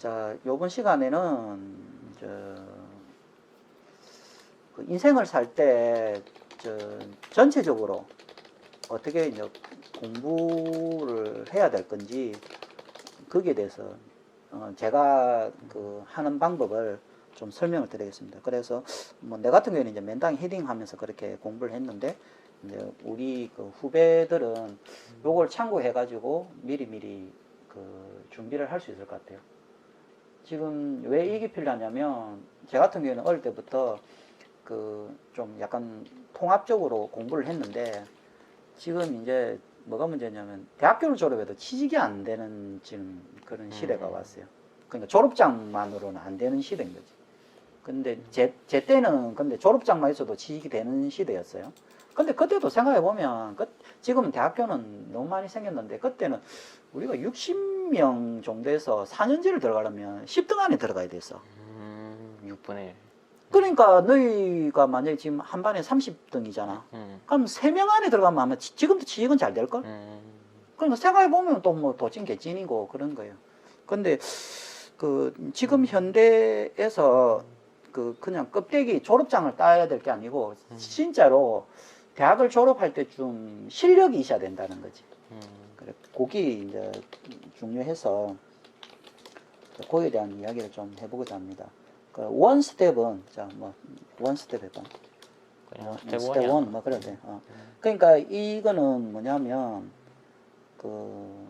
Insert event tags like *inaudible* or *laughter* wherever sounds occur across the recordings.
자, 요번 시간에는 저, 그 인생을 살때 저, 전체적으로 어떻게 이제 공부를 해야 될 건지 거기에 대해서 어, 제가 그 하는 방법을 좀 설명을 드리겠습니다. 그래서 뭐 내 같은 경우에는 이제 맨땅 헤딩하면서 그렇게 공부를 했는데 이제 우리 그 후배들은 요걸 참고해 가지고 미리미리 그 준비를 할 수 있을 것 같아요. 지금 왜 이게 필요하냐면 제 같은 경우에는 어릴 때부터 그 좀 약간 통합적으로 공부를 했는데 지금 이제 뭐가 문제냐면 대학교를 졸업해도 취직이 안 되는 지금 그런 시대가 음. 왔어요. 그러니까 졸업장만으로는 안 되는 시대인 거지. 근데 제, 제 때는 근데 졸업장만 있어도 취직이 되는 시대였어요. 근데 그때도 생각해 보면 그, 지금은 대학교는 너무 많이 생겼는데 그때는 우리가 60명 정도에서 4년제를 들어가려면 10등 안에 들어가야 됐어. 음, 6분의 1. 그러니까 너희가 만약에 지금 한 반에 30등이잖아. 음, 그럼 3명 안에 들어가면 아마 지- 지금도 취직은 잘 될걸? 음, 그러니까 생각해 보면 또 뭐 도찐 개찐이고 그런 거예요. 근데 그 지금 현대에서 그 그냥 껍데기 졸업장을 따야 될 게 아니고 음. 진짜로 대학을 졸업할 때쯤 실력이 있어야 된다는 거지. 음, 그래 그게 이제 중요해서 거기에 대한 이야기를 좀 해보고자 합니다. 그 원 스텝은 자뭐원 스텝 해봐. 뭐, 스텝 원이야. 원, 뭐 그래도 돼. 어. 음. 그러니까 이거는 뭐냐면 그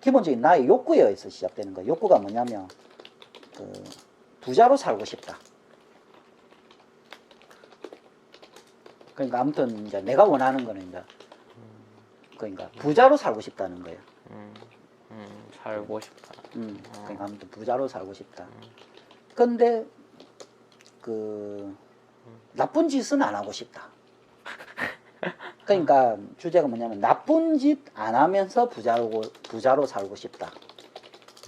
기본적인 나의 욕구에서 시작되는 거야. 욕구가 뭐냐면 그 부자로 살고 싶다. 그러니까 아무튼 이제 내가 원하는 거는 이제 그러니까 부자로 살고 싶다는 거예요. 음, 음, 살고 싶다. 음, 어. 그러니까 아무튼 부자로 살고 싶다. 음. 근데 그 나쁜 짓은 안 하고 싶다. *laughs* 그러니까 주제가 뭐냐면 나쁜 짓 안 하면서 부자로 부자로 살고 싶다.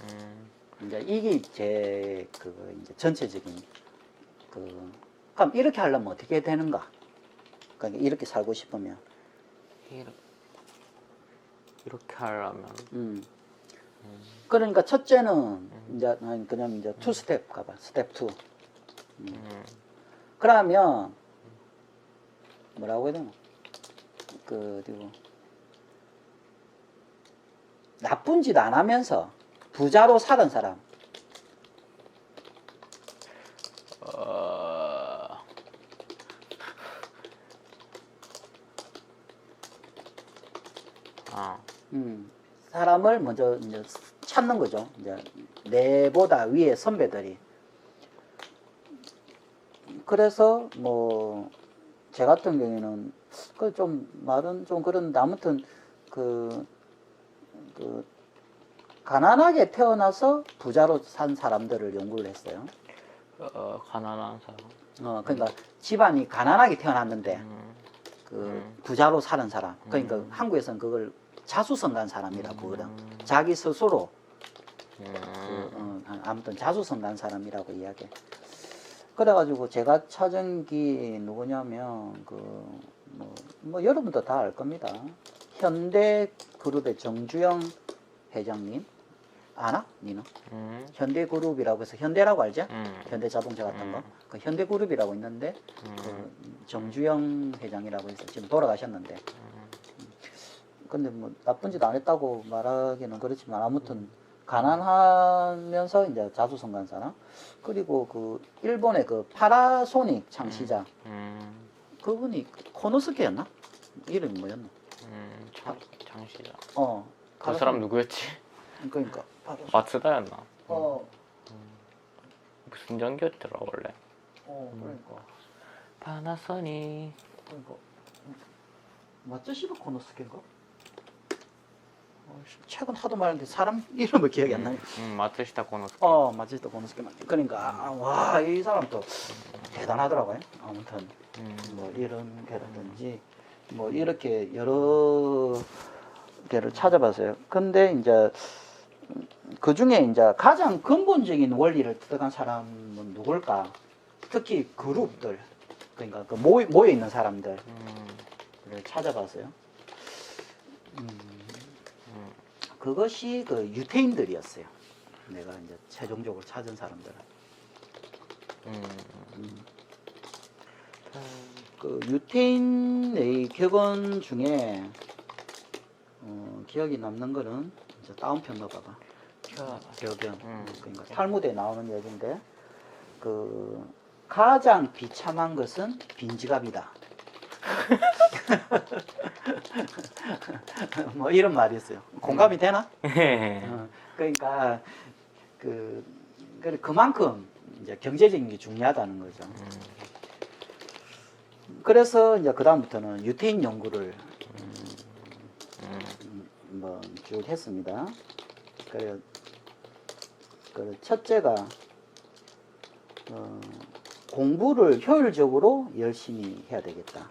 음, 이제 이게 제 그 이제 전체적인 그 그럼 이렇게 하려면 어떻게 되는가? 그러니까 이렇게 살고 싶으면. 이렇게, 이렇게 하려면. 음. 음, 그러니까 첫째는 이제 아니, 그냥 이제 투 스텝 가봐 스텝 투 음, 그러면 뭐라고 해야 되나? 그 어디고 나쁜 짓 안 하면서 부자로 사는 사람. 아, 음, 사람을 먼저 이제 찾는 거죠. 이제 내보다 위에 선배들이. 그래서 뭐 제 같은 경우에는 그 좀 말은 좀 그런데 아무튼 그, 그 가난하게 태어나서 부자로 산 사람들을 연구를 했어요. 어, 가난한 사람. 어, 그러니까 집안이 가난하게 태어났는데 음, 그 음. 부자로 사는 사람. 그러니까 음. 한국에서는 그걸 자수성가한 사람이라고 그러거든. 음. 자기 스스로 음, 그, 어, 아무튼 자수성가한 사람이라고 이야기해. 그래가지고 제가 찾은 게 누구냐면 그 뭐, 뭐 여러분도 다 알 겁니다. 현대 그룹의 정주영 회장님 아나? 니는? 음, 현대 그룹이라고 해서 현대라고 알지? 음, 현대 자동차 같은 거. 음. 그 현대 그룹이라고 있는데 음, 그 정주영 회장이라고 해서 지금 돌아가셨는데 음, 근데 뭐 나쁜 짓 안 했다고 말하기는 그렇지만 아무튼 가난하면서 이제 자수성가한 사람 그리고 그 일본의 그 파라소닉 창시자. 음, 그분이 코노스케였나? 이름이 뭐였나 음, 장, 장시자. 어그 사람 누구였지? 그러니까 파라 마츠다였나? 어, 무슨 전기였더라 원래? 어 그러니까. 파나소닉. 그러니까. 마츠시바 코노스케인가? 어, 최근 하도 말했는데 사람 *laughs* 이름을 기억이 안 나네 음, 마츠시타 코노스케. 어, 마츠시타 코노스케 맞 그러니까 아, 와, 이 사람 또 대단하더라고요. 아무튼 음, 뭐 이런 게라든지 뭐 이렇게 여러 개를 찾아봤어요. 근데 이제 그 중에 이제 가장 근본적인 원리를 뜯어간 사람은 누굴까? 특히 그룹들 그러니까 그 모여, 모여 있는 사람들을 음, 찾아봤어요. 음, 음, 그것이 그 유태인들이었어요. 내가 이제 최종적으로 찾은 사람들은. 음. 음. 그 유태인의 격언 중에 어, 기억이 남는 거는 이제 다운편 넣어봐봐. 겨. 격언. 음. 그러니까 탈무드에 나오는 얘기인데 그 가장 비참한 것은 빈지갑이다. *laughs* 뭐 이런 말이 있어요. 공감이 되나? 어, 그러니까 그 그만큼 이제 경제적인 게 중요하다는 거죠. 음. 그래서 이제 그 다음부터는 유태인 연구를 음. 뭐쭉 했습니다. 그래, 그 첫째가 어, 공부를 효율적으로 열심히 해야 되겠다.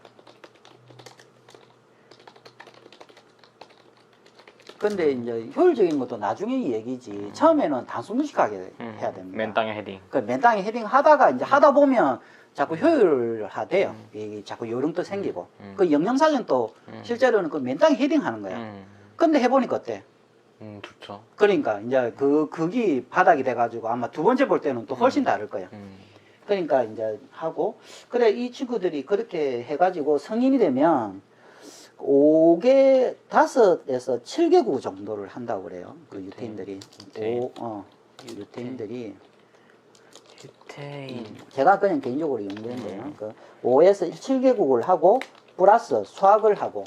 근데 이제 효율적인 것도 나중에 얘기지. 처음에는 단순 무식하게 음. 해야 됩니다. 맨 땅에 헤딩. 그 맨 땅에 헤딩 하다가 이제 하다 보면 자꾸 효율화돼요. 이 자꾸 요령도 생기고. 음. 그 영양사전 또 음. 실제로는 그 맨 땅에 헤딩 하는 거야. 음. 근데 해보니까 어때? 음, 좋죠. 그러니까 이제 그 극이 바닥이 돼가지고 아마 두 번째 볼 때는 또 훨씬 다를 거야. 음. 그러니까 이제 하고 그래 이 친구들이 그렇게 해가지고 성인이 되면 5개 다섯에서 7개국 정도를 한다고 그래요. 그 유태인들이 유태인. 오, 어, 유태인들이 유태인. 제가 그냥 개인적으로 연구했는데요. 음. 그 5에서 7개국을 하고 플러스 수학을 하고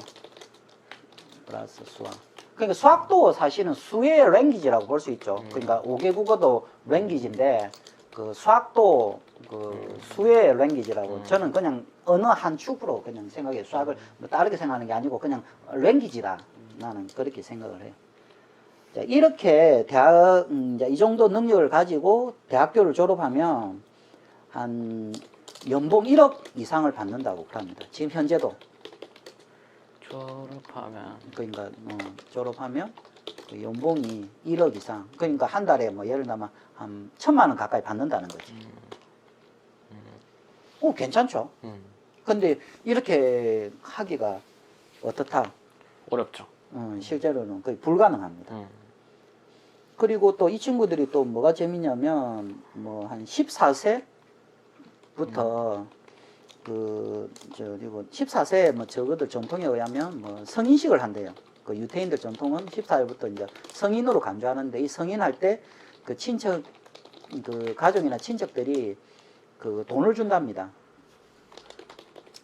플러스 수학. 그러니까 수학도 사실은 수의 랭귀지라고 볼 수 있죠. 음. 그러니까 5개 국어도 랭귀지인데 그 수학도 그 수의 랭귀지라고 음. 저는 그냥 어느 한 축으로 그냥 생각해 요 수학을 뭐 다르게 생각하는 게 아니고 그냥 랭귀지다 나는 그렇게 생각을 해요. 자, 이렇게 대학 음, 이 정도 능력을 가지고 대학교를 졸업하면 한 연봉 1억 이상을 받는다고 합니다. 지금 현재도 졸업하면 그러니까 어, 졸업하면 그 연봉이 1억 이상 그러니까 한 달에 뭐 예를 들면 한 천만 원 가까이 받는다는 거지. 오 괜찮죠. 음. 근데 이렇게 하기가 어떻다? 어렵죠. 어, 실제로는 거의 불가능합니다. 음. 그리고 또 이 친구들이 또 뭐가 재밌냐면 뭐 한 14세부터 그 저리고 14세 뭐 저거들 전통에 의하면 뭐 성인식을 한대요. 그 유태인들 전통은 14세부터 이제 성인으로 간주하는데 이 성인할 때 그 친척 그 가족이나 친척들이 그 돈을 준답니다.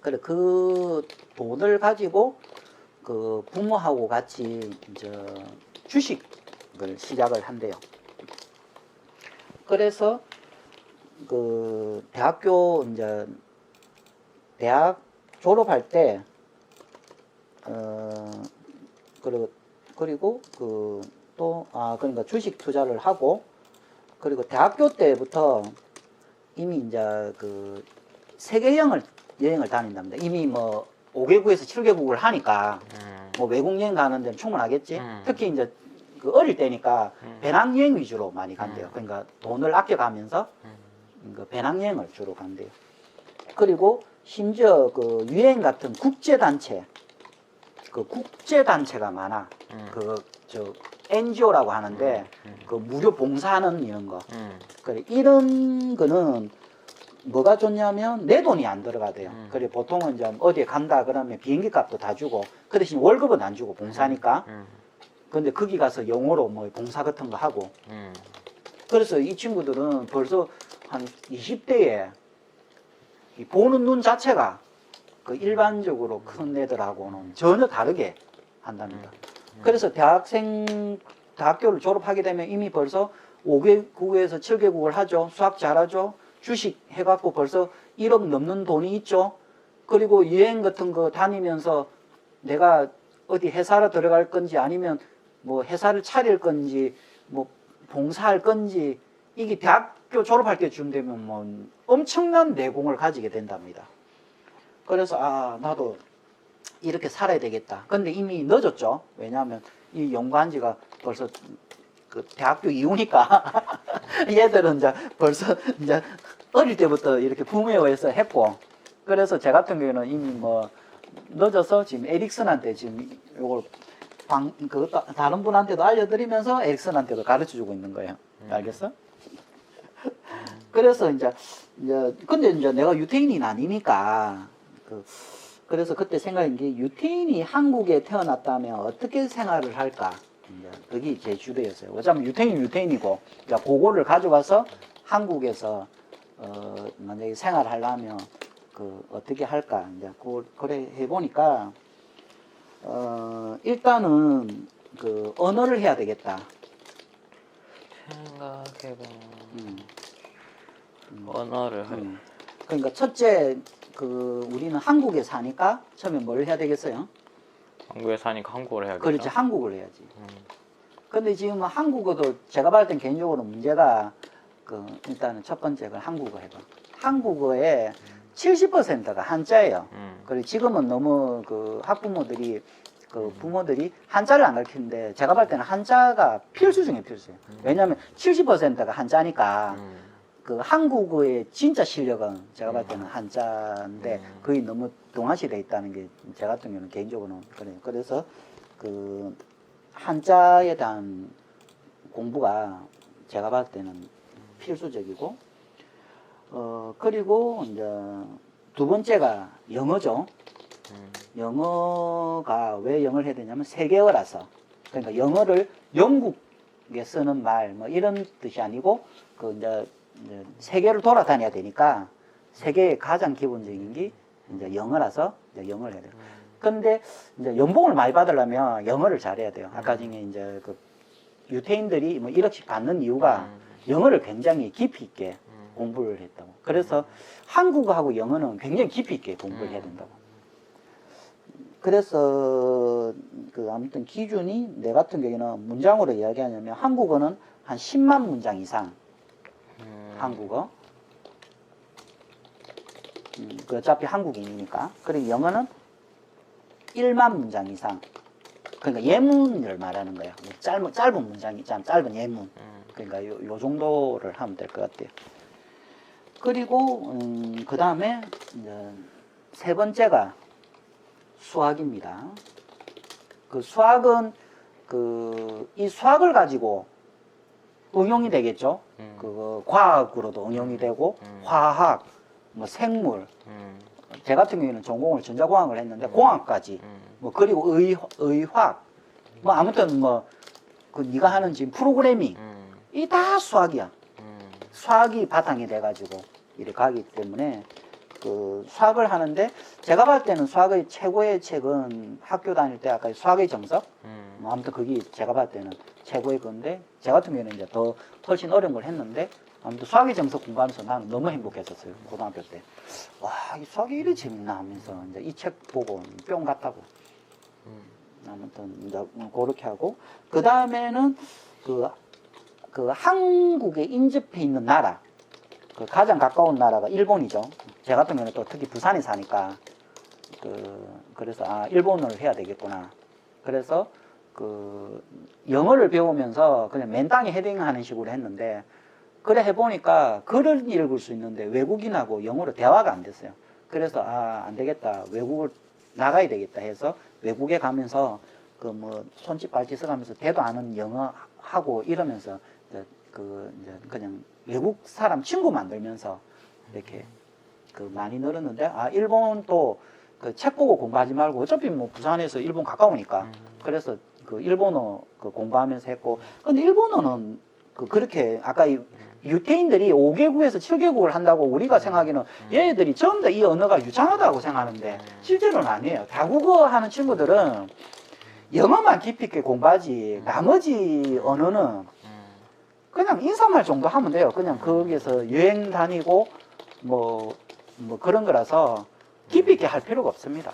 그래 그 돈을 가지고 그 부모하고 같이 저 주식을 시작을 한대요. 그래서 그 대학교 이제 대학 졸업할 때 어, 그리고 그리고 그 또 아 그러니까 주식 투자를 하고 그리고 대학교 때부터 이미 이제 그 세계 여행을 여행을 다닌답니다. 이미 뭐 5개국에서 7개국을 하니까 음. 뭐 외국 여행 가는 데는 충분하겠지. 음. 특히 이제 그 어릴 때니까 음. 배낭 여행 위주로 많이 간대요. 음. 그러니까 돈을 아껴가면서 음. 그 배낭 여행을 주로 간대요. 그리고 심지어 그 유엔 같은 국제 단체, 그 국제 단체가 많아. 음. 그저 NGO라고 하는데 음. 그 무료 봉사하는 이런 거. 음. 그래 이런 거는 뭐가 좋냐면 내 돈이 안 들어가대요. 음. 그래 보통은 이제 어디에 간다 그러면 비행기 값도 다 주고 그 대신 월급은 안 주고 봉사니까. 음. 근데 거기 가서 영어로 뭐 봉사 같은 거 하고 음. 그래서 이 친구들은 벌써 한 20대에 보는 눈 자체가 그 일반적으로 큰 애들하고는 전혀 다르게 한답니다. 그래서 대학생 대학교를 졸업하게 되면 이미 벌써 5개국에서 7개국을 하죠. 수학 잘하죠. 주식 해갖고 벌써 1억 넘는 돈이 있죠. 그리고 여행 같은 거 다니면서 내가 어디 회사로 들어갈 건지 아니면 뭐 회사를 차릴 건지 뭐 봉사할 건지 이게 대학교 졸업할 때쯤 되면 뭐 엄청난 내공을 가지게 된답니다. 그래서 아 나도 이렇게 살아야 되겠다. 근데 이미 늦었죠. 왜냐하면 이 연구한 지가 벌써 그 대학교 이후니까 *laughs* 얘들은 이제 벌써 이제 어릴 때부터 이렇게 부모에 의해서 했고 그래서 제 같은 경우에는 이미 뭐 늦어서 지금 에릭슨한테 지금 요걸 방, 그 다른 분한테도 알려드리면서 에릭슨한테도 가르쳐 주고 있는 거예요. 알겠어? 그래서 이제 이제 근데 이제 내가 유태인이 아니니까 그 그래서 그때 생각한 게 유태인이 한국에 태어났다면 어떻게 생활을 할까? 그게 제 주제였어요. 어차피 유태인 유태인이고 그러니까 그거를 가져와서 한국에서 어 만약에 생활하려면 그 어떻게 할까? 이제 그 그래 해 보니까 어 일단은 그 언어를 해야 되겠다. 생각해보면 음. 음. 언어를 할 음. 그러니까 첫째 그 우리는 한국에 사니까 처음에 뭘 해야 되겠어요? 한국에 사니까 한국어를 해야겠죠. 그렇지 한국을 해야지. 음. 근데 지금 한국어도 제가 봤을 땐 개인적으로 문제가 그 일단은 첫 번째가 한국어 해봐. 한국어의 70%가 한자예요. 음. 그리고 지금은 너무 그 학부모들이 그 부모들이 한자를 안 가르치는데 제가 봤을 때는 한자가 필수 중에 필수예요. 왜냐하면 70%가 한자니까 음. 그 한국어의 진짜 실력은 제가 봤을 때는 한자인데 음. 거의 너무 동화시돼 있다는 게 제 같은 경우는 개인적으로는 그래요. 그래서 그 한자에 대한 공부가 제가 봤을 때는 필수적이고 어 그리고 이제 두 번째가 영어죠. 음. 영어가 왜 영어를 해야 되냐면 세계어라서 그러니까 영어를 영국에 쓰는 말 뭐 이런 뜻이 아니고 그 이제 세계를 돌아다녀야 되니까 세계의 가장 기본적인 게 이제 영어라서 이제 영어를 해야 돼요. 근데 이제 연봉을 많이 받으려면 영어를 잘해야 돼요. 아까 중에 이제 그 유태인들이 뭐 1억씩 받는 이유가 음. 영어를 굉장히 깊이 있게 음. 공부를 했다고. 그래서 한국어하고 영어는 굉장히 깊이 있게 공부를 해야 된다고. 그래서 그 아무튼 기준이 내 같은 경우에는 문장으로 이야기하냐면 한국어는 한 10만 문장 이상 음. 한국어. 음, 그 어차피 한국인이니까. 그리고 영어는 1만 문장 이상. 그러니까 예문을 말하는 거야. 뭐 짧은, 짧은 문장이 있잖아. 짧은 예문. 음. 그러니까 요, 요 정도를 하면 될 것 같아요. 그리고 음, 그 다음에 세 번째가 수학입니다. 그 수학은 그 이 수학을 가지고 응용이 되겠죠. 음. 그 과학으로도 응용이 되고 음. 화학, 뭐 생물. 음. 제 같은 경우에는 전공을 전자공학을 했는데 공학까지 음. 뭐 그리고 의 의학 뭐 아무튼 뭐 그 네가 하는 지금 프로그래밍 음. 이다 수학이야. 음. 수학이 바탕이 돼가지고 이렇게 가기 때문에 그 수학을 하는데 제가 봤을 때는 수학의 최고의 책은 학교 다닐 때 아까 수학의 정석 음. 뭐 아무튼 그게 제가 봤을 때는 최고의 건데 제 같은 경우에는 이제 더 훨씬 어려운 걸 했는데 아무튼 수학의 정석 공부하면서 나는 너무 행복했었어요 고등학교 때 와 이 수학이 이리 재밌나 하면서 이제 이 책 보고 뿅 갔다고 음. 아무튼 이제 그렇게 하고 그 다음에는 그, 그 한국에 인접해 있는 나라 그 가장 가까운 나라가 일본이죠. 제 같은 경우는 또 특히 부산에 사니까 그 그래서 아 일본어를 해야 되겠구나. 그래서 그 영어를 배우면서 그냥 맨땅에 헤딩하는 식으로 했는데 그래 해보니까 글을 읽을 수 있는데 외국인하고 영어로 대화가 안 됐어요. 그래서 아 안 되겠다. 외국을 나가야 되겠다 해서 외국에 가면서 그 뭐 손짓 발짓 써가면서 대도 않은 영어 하고 이러면서 그 이제 그냥 외국 사람 친구 만들면서 이렇게 그 많이 늘었는데 아 일본도 그 책 보고 공부하지 말고 어차피 뭐 부산에서 일본 가까우니까. 그래서 그 일본어 그 공부하면서 했고 근데 일본어는 그 그렇게 아까 이 유태인들이 5개국에서 7개국을 한다고 우리가 생각하기는 얘네들이 전부 다 이 언어가 유창하다고 생각하는데 실제로는 아니에요. 다국어 하는 친구들은 영어만 깊이 있게 공부하지 나머지 언어는 음. 그냥 인사말 정도 하면 돼요. 그냥 거기에서 여행 다니고 뭐, 뭐 그런 거라서 깊이 있게 할 필요가 없습니다.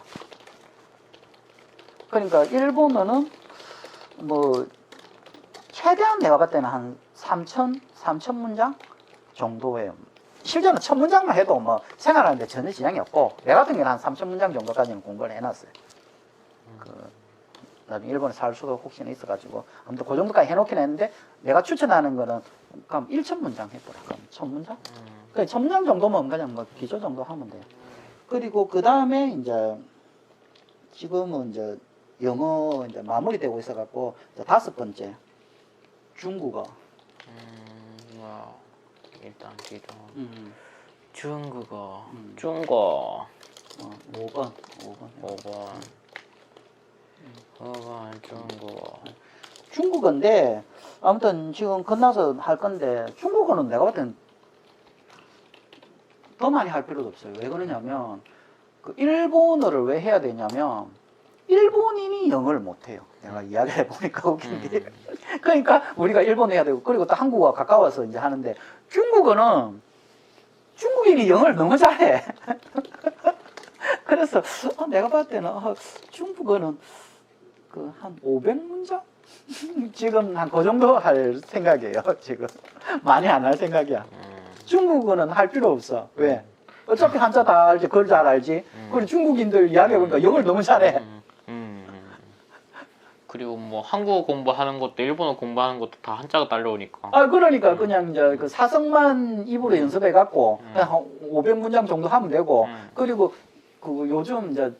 그러니까 일본어는 뭐 최대한 내가 봤을 때는 한 3천, 3천 문장 정도예요. 실제로는 천 문장만 해도 뭐 생활하는데 전혀 지장이 없고 내 같은 경우는 한 3천 문장 정도까지는 공부를 해놨어요. 그 나중에 일본에 살 수도 혹시나 있어가지고 아무튼 그 정도까지 해놓긴 했는데 내가 추천하는 거는 그럼 1천 문장 해보라. 그럼 천 문장? 음. 그천 문장 정도면 그냥 뭐 기초 정도 하면 돼요. 그리고 그 다음에 이제 지금은 이제 영어 이제 마무리되고 있어갖고 다섯 번째 중국어. 음. 자 일단 기존 음, 중국어 음. 중국어 어, 5번, 5번. 5번 5번 중국어 중국어인데 아무튼 지금 끝나서 할 건데 중국어는 내가 봤을 땐더 많이 할 필요도 없어요. 왜 그러냐면 그 일본어를 왜 해야 되냐면 일본인이 영어를 못해요. 내가 이야기를 해보니까 웃긴 게 음. *laughs* 그러니까 우리가 일본어 해야 되고 그리고 또 한국어가 가까워서 이제 하는데 중국어는 중국인이 영어를 너무 잘해. *laughs* 그래서 어, 내가 봤을 때는 어, 중국어는 그 한 500문장 *laughs* 지금 한 그 정도 할 생각이에요. 지금 많이 안 할 생각이야. 음. 중국어는 할 필요 없어. 왜? 어차피 한자 다 알지, 글 잘 알지. 음. 그리고 중국인들 이야기해보니까 영어를 너무 잘해. 음, 음, 음. 그리고 뭐 한국어 공부하는 것도 일본어 공부하는 것도 다 한자가 딸려오니까 아, 그러니까 그냥 이제 그 사성만 입으로 연습해 갖고 음. 그냥 한 500문장 정도 하면 되고 음. 그리고 그 요즘 이제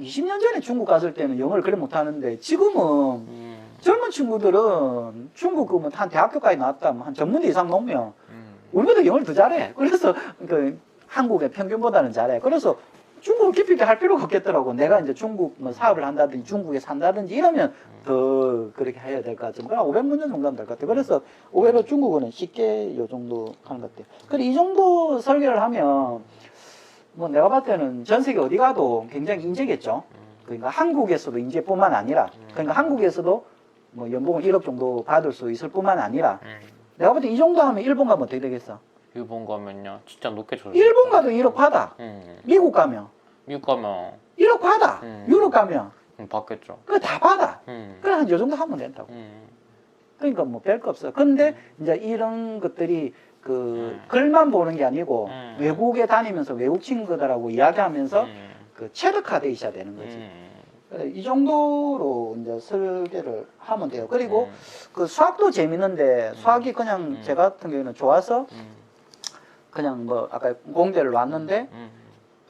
20년 전에 중국 갔을 때는 영어를 그래 못 하는데 지금은 음, 젊은 친구들은 중국 그면 한 대학교까지 나왔다 면 한 전문대 이상 넘으면 음. 우리보다 영어를 더 잘해. 그래서 그 한국의 평균보다는 잘해. 그래서 중국을 깊이 있게 할 필요가 없겠더라고. 내가 이제 중국 뭐 사업을 한다든지 중국에 산다든지 이러면 더 그렇게 해야 될 것 같지만 그냥 500문제 정도 하면 될 것 같아. 그래서 오히려 중국어는 쉽게 요 정도 하는 것 같아. 그래 이 정도 설계를 하면 뭐 내가 봤을 때는 전 세계 어디 가도 굉장히 인재겠죠. 그러니까 한국에서도 인재뿐만 아니라 그러니까 한국에서도 뭐 연봉을 1억 정도 받을 수 있을 뿐만 아니라 음. 내가 볼 때 이 정도 하면 일본 가면 어떻게 되겠어? 일본 가면요 진짜 높게 줘요 일본 가도 1억 받아. 음. 미국 가면 미국 가면 1억 받아. 음. 유럽 가면 음, 받겠죠 그거 다 받아. 음. 그래 한요 정도 하면 된다고. 음. 그러니까 뭐 별 거 없어. 근데 이제 이런 것들이 그 음. 글만 보는 게 아니고 음. 외국에 다니면서 외국 친구들하고 이야기하면서 음. 그 체력화돼 있어야 되는 거지. 음. 그래, 이 정도로 이제 설계를 하면 돼요. 그리고 음. 그 수학도 재밌는데 수학이 그냥 음. 제 같은 경우는 좋아서 음. 그냥 뭐 아까 공대를 왔는데 음.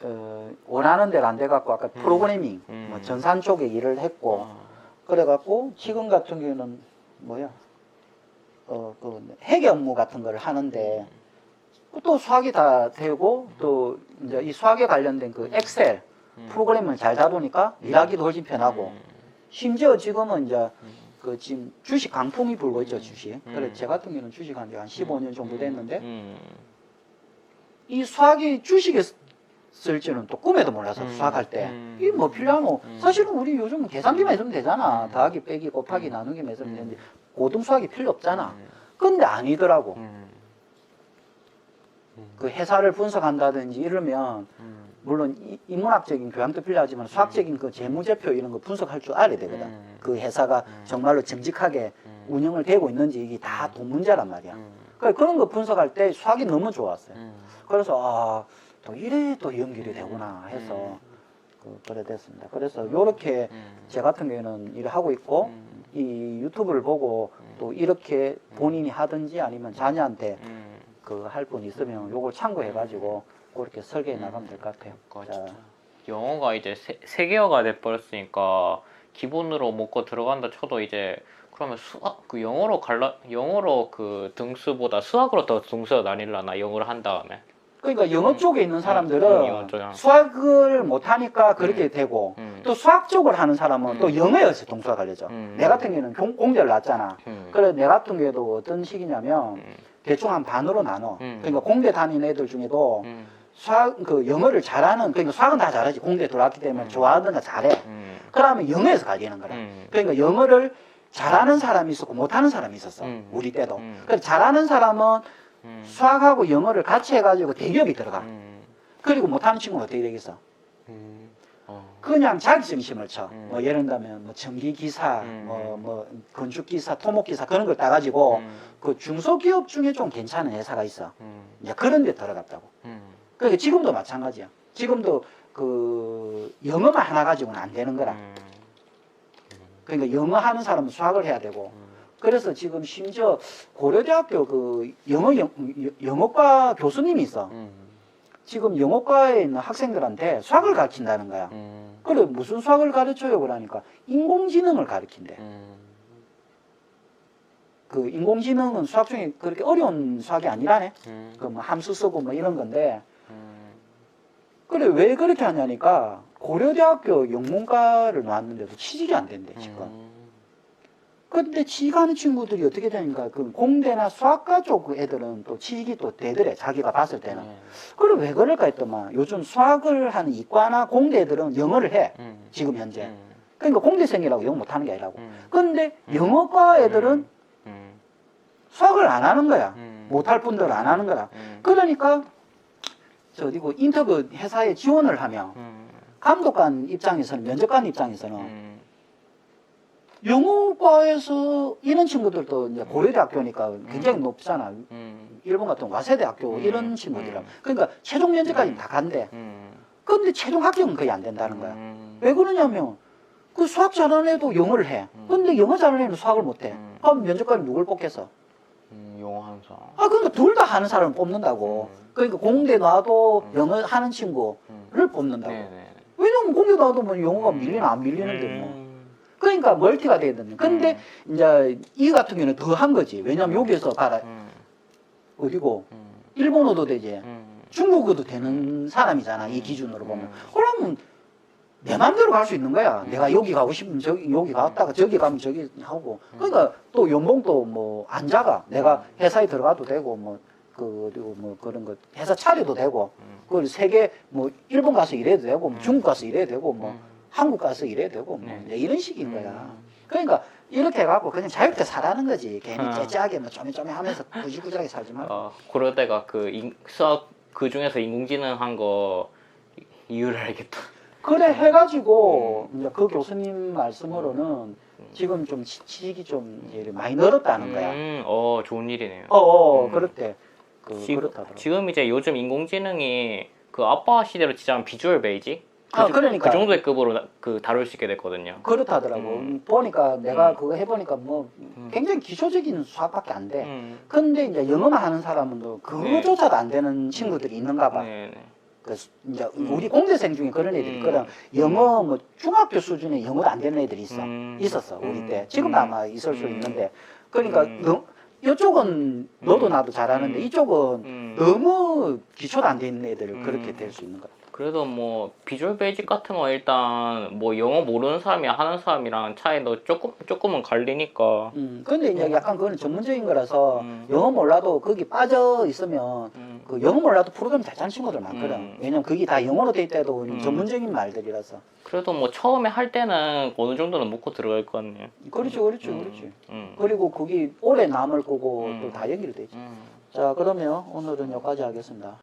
어, 원하는 대로 안 돼갖고 아까 음. 프로그래밍 음. 뭐 전산 쪽에 일을 했고 어. 그래갖고 지금 같은 경우는 뭐야 어그 회계 업무 같은 걸 하는데 또 수학이 다 되고 또 이제 이 수학에 관련된 그 엑셀 음. 프로그램을 잘 다루니까 일하기도 훨씬 편하고 음. 심지어 지금은 이제 음. 그 지금 주식 강풍이 불고 있죠 주식 음. 그래 제 같은 경우는 주식 한 지한 15년 정도 됐는데 음. 이 수학이 쓸지는 또 꿈에도 몰라서 음. 수학할 때 음. 이게 뭐 필요하노 음. 사실은 우리 요즘 계산기만 있으면 되잖아 음. 더하기 빼기 곱하기 음. 나누기만 있으면 음. 되는데 고등 수학이 필요 없잖아 음. 근데 아니더라고 음. 그 회사를 분석한다든지 이러면 음. 물론 이- 인문학적인 교양도 필요하지만 수학적인 그 재무제표 이런 거 분석할 줄 알아야 되거든 음. 그 회사가 음. 정말로 정직하게 음. 운영을 되고 있는지 이게 다 돈 문제란 말이야 음. 그래, 그런 거 분석할 때 수학이 너무 좋았어요 음. 그래서 아, 또 이래 또 연결이 되구나 해서 음. 그, 그래 됐습니다. 그래서 요렇게 음. 제 같은 경우에는 일을 하고 있고 음. 이 유튜브를 보고 음. 또 이렇게 본인이 하든지 아니면 자녀한테 음. 그할 분 있으면 요걸 참고해 가지고 그렇게 설계해 나가면 될 것 같아요. 그러니까 자, 영어가 이제 세, 세계어가 돼버렸으니까 기본으로 먹고 들어간다 쳐도 이제 그러면 수학 그 영어로 갈라 영어로 그 등수보다 수학으로 더 등수가 나뉠라나 영어를 한 다음에 그러니까 영어 음. 쪽에 있는 음, 사람들은 영어 쪽에. 수학을 못 하니까 그렇게 되고 음. 또 수학 쪽을 하는 사람은 또 음. 영어에서 동수가 걸려져. 음. 내 같은 경우는 공- 공대를 나왔잖아. 음. 그래 내 같은 경우에도 어떤 식이냐면 음. 대충 한 반으로 나눠. 음. 그러니까 공대 다니는 애들 중에도 음. 수학 그 영어를 잘하는 그러니까 수학은 다 잘하지 공대 들어왔기 때문에 음. 좋아하든가 잘해. 음. 그러면 영어에서 갈리는 거라. 음. 그러니까 영어를 잘하는 사람이 있었고 못하는 사람이 있었어. 음. 우리 때도. 음. 그래서 잘하는 사람은 음. 수학하고 영어를 같이 해가지고 대기업이 들어가. 음. 그리고 못하는 친구는 어떻게 되겠어? 음. 어. 그냥 자격증심을 쳐. 음. 뭐 예를 들면 뭐 전기 기사, 음. 뭐, 뭐 건축 기사, 토목 기사 그런 걸 따가지고 음. 그 중소기업 중에 좀 괜찮은 회사가 있어. 음. 이제 그런 데 들어갔다고. 음. 그러니까 지금도 마찬가지야. 지금도 그 영어만 하나 가지고는 안 되는 거라. 음. 그러니까 영어 하는 사람은 수학을 해야 되고. 음. 그래서 지금 심지어 고려대학교 그 영어 영, 영어과 교수님이 있어. 음. 지금 영어과에 있는 학생들한테 수학을 가르친다는 거야. 음. 그래 무슨 수학을 가르쳐요 그러니까 인공지능을 가르친대. 음. 그 인공지능은 수학 중에 그렇게 어려운 수학이 아니라네. 음, 그뭐 함수 쓰고 뭐 이런 건데 음, 그래 왜 그렇게 하냐니까 고려대학교 영문과를 나왔는데도 취직이 안 된대 지금. 음, 근데 취직하는 친구들이 어떻게 되니까 그 공대나 수학과 쪽 애들은 또 취직이 또 되더래 자기가 봤을 때는. 네. 그래 왜 그럴까 했더만 요즘 수학을 하는 이과나 공대 애들은 영어를 해 음, 지금 현재. 음, 그러니까 공대생이라고 영어 못하는 게 아니라고. 음, 근데 음. 영어과 애들은 음, 수학을 안 하는 거야. 음, 못할 분들은 안 하는 거야. 음, 그러니까 저 어디고 인터뷰 회사에 지원을 하면 음, 감독관 입장에서는 면접관 입장에서는 음, 영어과에서 이런 친구들도 이제 고려대학교니까 굉장히 높잖아. 음, 일본 같은 와세대학교 음, 이런 친구들은 음. 그러니까 최종 면접까지 음. 다 간대. 음, 근데 최종 합격은 거의 안 된다는 거야. 음, 왜 그러냐면 그 수학 잘하는 애도 영어를 해. 음. 근데 영어 잘하는 애는 수학을 못 해. 음. 그럼 면접관이 누굴 뽑겠어? 음, 영어 한 사람. 아 그러니까 둘 다 하는 사람을 뽑는다고. 음. 그러니까 공대 놔도 음. 영어 하는 친구를 음. 뽑는다고. 네네. 왜냐면 공대 놔도 뭐 영어가 음. 밀리나 안 밀리는데 뭐. 음. 그러니까 멀티가 돼야 되는. 근데 이제 이 같은 경우는 더 한 거지. 왜냐면 여기서 봐라 음, 어디고 음, 일본어도 되지. 음. 중국어도 되는 사람이잖아. 이 음. 기준으로 보면. 음. 그러면 내 마음대로 갈 수 있는 거야. 음. 내가 여기 가고 싶으면 저기 여기 갔다가 저기 가면 저기 하고. 그러니까 또 연봉도 뭐 안 작아. 내가 회사에 들어가도 되고 뭐 그 어디고 뭐 그런 거 회사 차려도 되고. 음. 그 세계 뭐 일본 가서 일해도 되고 뭐 음. 중국 가서 일해도 되고 뭐 음. 한국 가서 일해도 되고 뭐 네. 이런 식인 음. 거야. 그러니까 이렇게 해갖고 그냥 자유롭게 살아는 거지. 괜히 아. 째째하게 뭐 쪼매쪼매 하면서 구질구질하게 살지 말고. 어, 고려대가 그 인, 수학 그 중에서 인공지능 한 거 이유를 알겠다. 그래 해가지고 이제 그 교수님 말씀으로는 음. 지금 좀 치- 취직이 좀 많이 늘었다는 거야. 음, 어, 좋은 일이네요. 어, 어 음. 그렇대. 그 지금, 그렇다더라고. 지금 이제 요즘 인공지능이 그 아빠 시대로 치자면 비주얼 베이지 그, 아, 정- 그러니까. 그 정도의 급으로 나- 그 다룰 수 있게 됐거든요. 그렇다더라고. 음. 보니까 내가 음. 그거 해보니까 뭐 음. 굉장히 기초적인 수학밖에 안 돼. 음. 근데 이제 영어만 하는 사람은 또 그거조차도 안 되는 친구들이 있는가 봐. 네, 네. 그 수- 이제 음. 우리 공대생 중에 그런 애들이 음. 있거든. 영어 뭐 중학교 수준의 영어도 안 되는 애들이 있어. 음. 있었어 우리 음. 때. 지금도 음. 아마 있을 수 음. 있는데. 그러니까 음. 너, 이쪽은 너도 음. 나도 잘하는데 음. 이쪽은 음. 너무 기초도 안 돼 있는 애들 음. 그렇게 될 수 있는 거야. 그래도 뭐 비주얼 베이직 같은 거 일단 뭐 영어 모르는 사람이 하는 사람이랑 차이도 조금 조금은 갈리니까. 음. 근데 이제 약간 그건 전문적인 거라서 음. 영어 몰라도 거기 빠져 있으면 음. 그 영어 몰라도 프로그램 잘 짜는 친구들 많거든. 음. 왜냐면 그게 다 영어로 돼 있다도 음. 전문적인 말들이라서. 그래도 뭐 처음에 할 때는 어느 정도는 묻고 들어갈 거 아니에요. 그렇지, 그렇지, 음. 그렇지. 음. 그리고 그게 오래 남을 거고 음. 또다 연결되지. 음. 자, 그러면 오늘은 여기까지 하겠습니다.